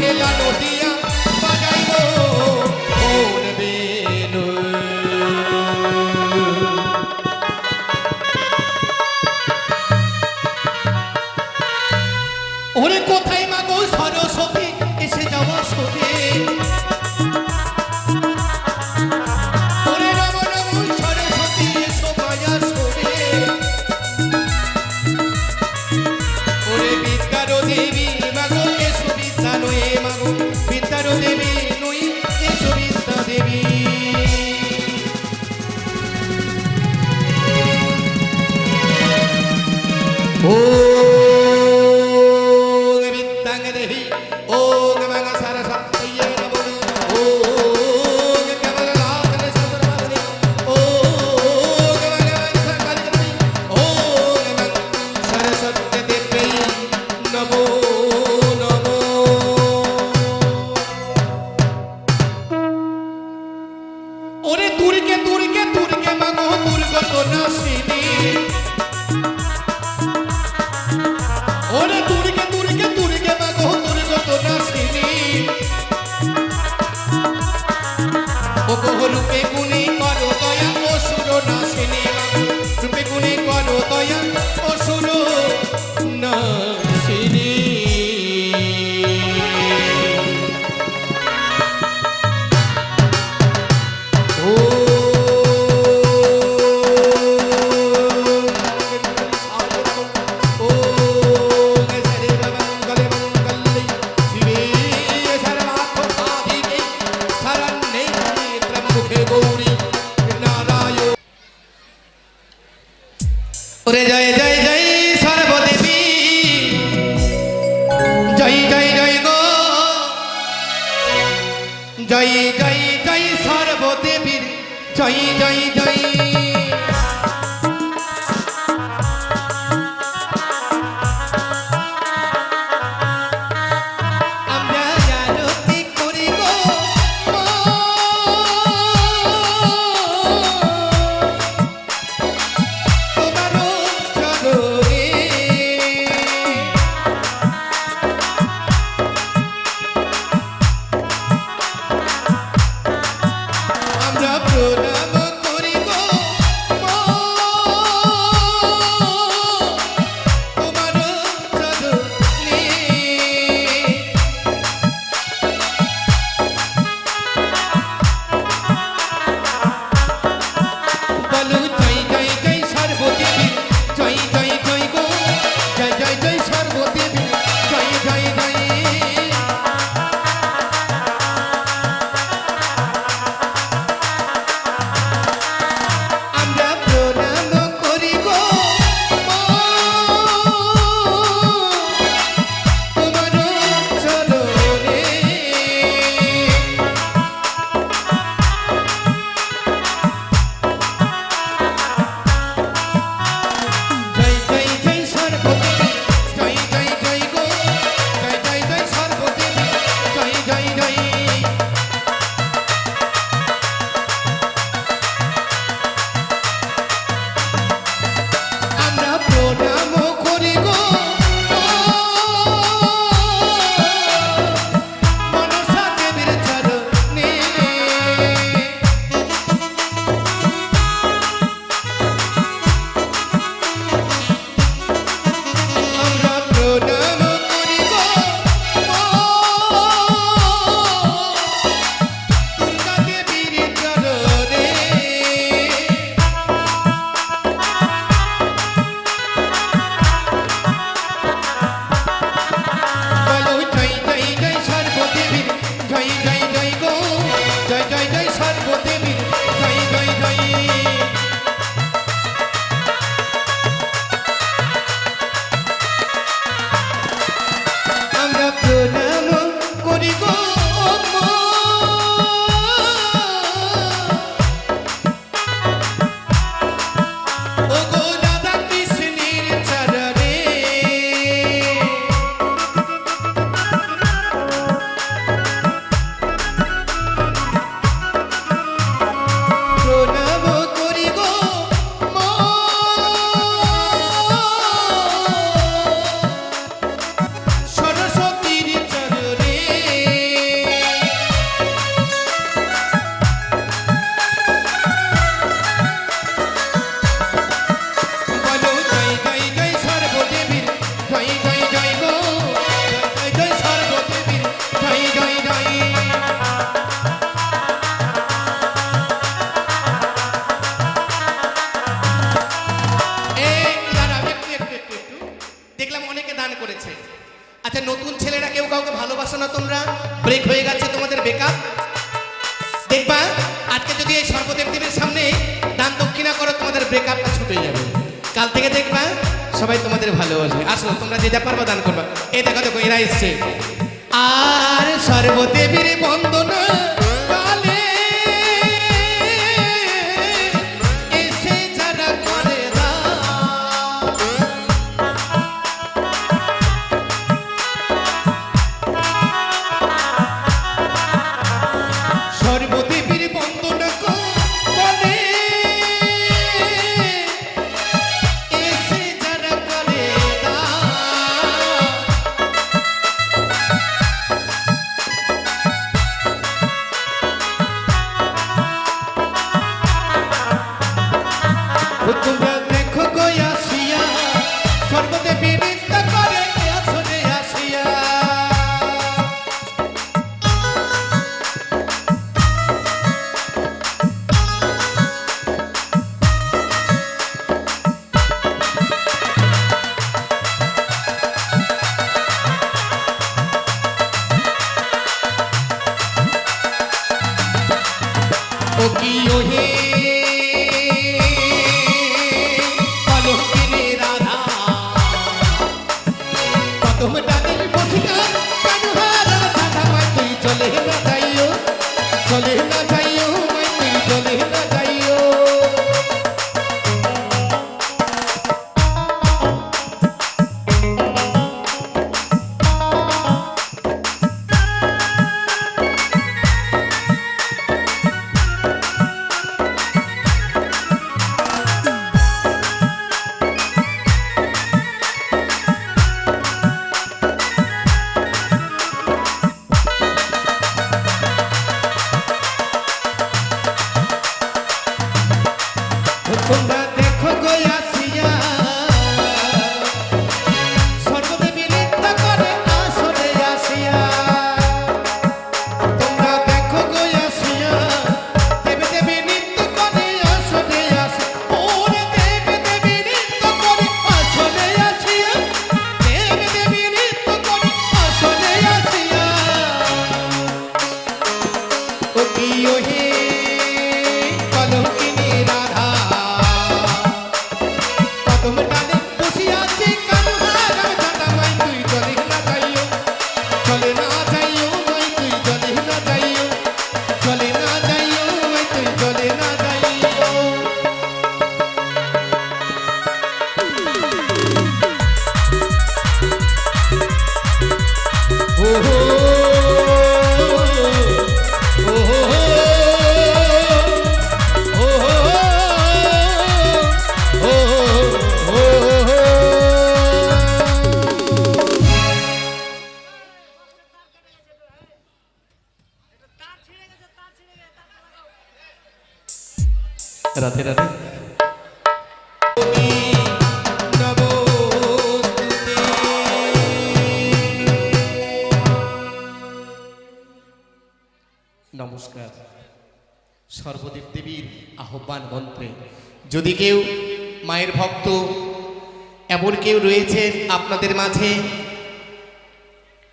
হেলা নদিয়া জয় জয় সর্বদেবীর জয় জয় জয়। 我 তোমাদের ভালোবাসবে। আসো, তোমরা যে যা পারবা দান করবা। এই দেখো দেখো, এরা এসছে। আর সর্বদেবীর বন্দনা রাধে রাধে। নমস্কার। সর্বদেব দেবীর আহ্বান মন্ত্রে, যদি কেউ মায়ের ভক্ত, এমন কেউ রয়েছেন আপনাদের মাঝে,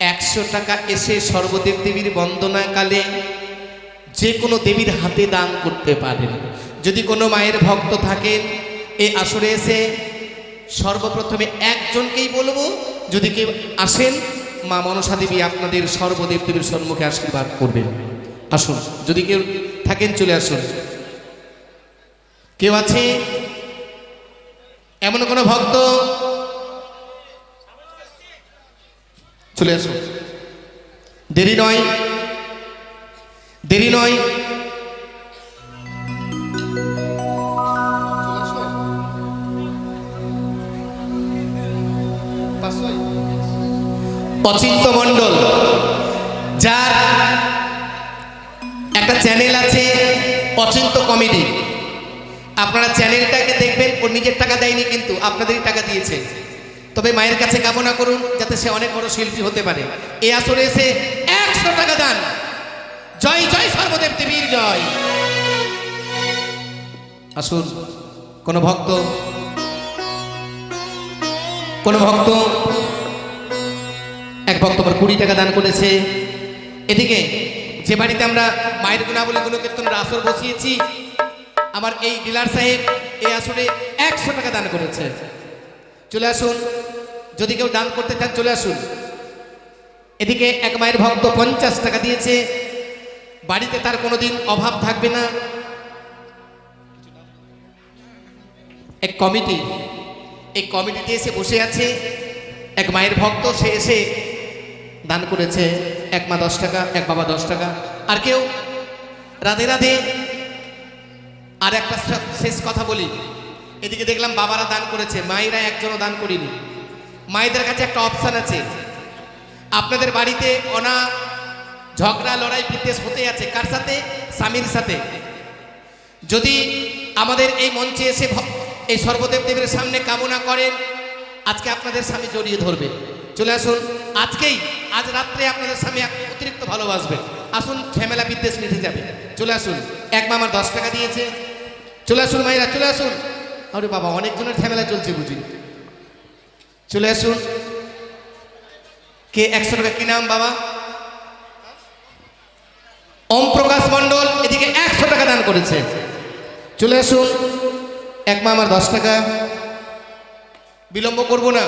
একশো টাকা এসে সর্বদেব দেবীর বন্দনাকালে যে কোনো দেবীর হাতে দান করতে পারেন। যদি কোনো মায়ের ভক্ত থাকেন এই আসরে এসে সর্বপ্রথমে একজনকেই বলব, যদি কেউ আসেন, মা মনসা দেবী আপনাদের সর্বদেব দেবীর সম্মুখে আশীর্বাদ করবেন। আসুন, যদি কেউ থাকেন, চলে আসুন। কেউ আছে? এমন কোনো ভক্ত? চলে আসুন। দেরি নয়। দেরি নয়। অচিন্ত মণ্ডল, যার একটা চ্যানেল আছে অচিন্ত কমেডি। আপনারা চ্যানেলটাকে দেখবেন, ও নিজের টাকা দেয়নি কিন্তু আপনাদেরই টাকা দিয়েছে। তবে মায়ের কাছে কামনা করুন যাতে সে অনেক বড় শিল্পী হতে পারে। এ আসরে এসে একশো টাকা দান। জয় জয় সর্বদেব দেবীর জয়। আসুন, কোন ভক্ত কোন ভক্ত এক ভক্ত আবার কুড়ি টাকা দান করেছে। এদিকে যে বাড়িতে আমরা মায়ের গুণাবলী গুণকীর্তনের আসর বসিয়েছি, আমার এই ডিলার সাহেব এই আসরে একশো টাকা দান করেছে। চলে আসুন, যদি কেউ দান করতে চান চলে আসুন। এদিকে এক মায়ের ভক্ত পঞ্চাশ টাকা দিয়েছে। বাড়িতে তার কোনোদিন অভাব থাকবে না। এক কমিটি, এই কমিটিতে এসে বসে আছে। এক মায়ের ভক্ত, সে এসে দান করেছে, এক মা দশ টাকা, এক বাবা দশ টাকা। আর কেউ রাধে রাধে আর একটা শেষ কথা বলি। এদিকে দেখলাম বাবারা দান করেছে, মায়েরা একজনও দান করিনি। মায়েদের কাছে একটা অপশান আছে। আপনাদের বাড়িতে অনা ঝগড়া, লড়াই, বিদ্বেষ হতে আছে। কার সাথে? স্বামীর সাথে। যদি আমাদের এই মঞ্চে এসে এই সর্বদেব দেবের সামনে কামনা করেন, আজকে আপনাদের স্বামী জড়িয়ে ধরবে। চলে আসুন। আজকেই, আজ রাত্রে আপনাদের স্বামী অতিরিক্ত ভালোবাসবে। আসুন, ঝামেলা বিদ্বেষ মিটে যাবে। চলে আসুন। এক মামার দশ টাকা দিয়েছে। চলে আসুন মাইরা চলে আসুন। আরে বাবা, অনেকজনের ঝামেলা চলছে বুঝি। চলে আসুন। কে একশো টাকা, কি নাম বাবা? ওম প্রকাশ মণ্ডল এদিকে একশো টাকা দান করেছে। চলে আসুন। এক মা আমার দশ টাকা। বিলম্ব করব না।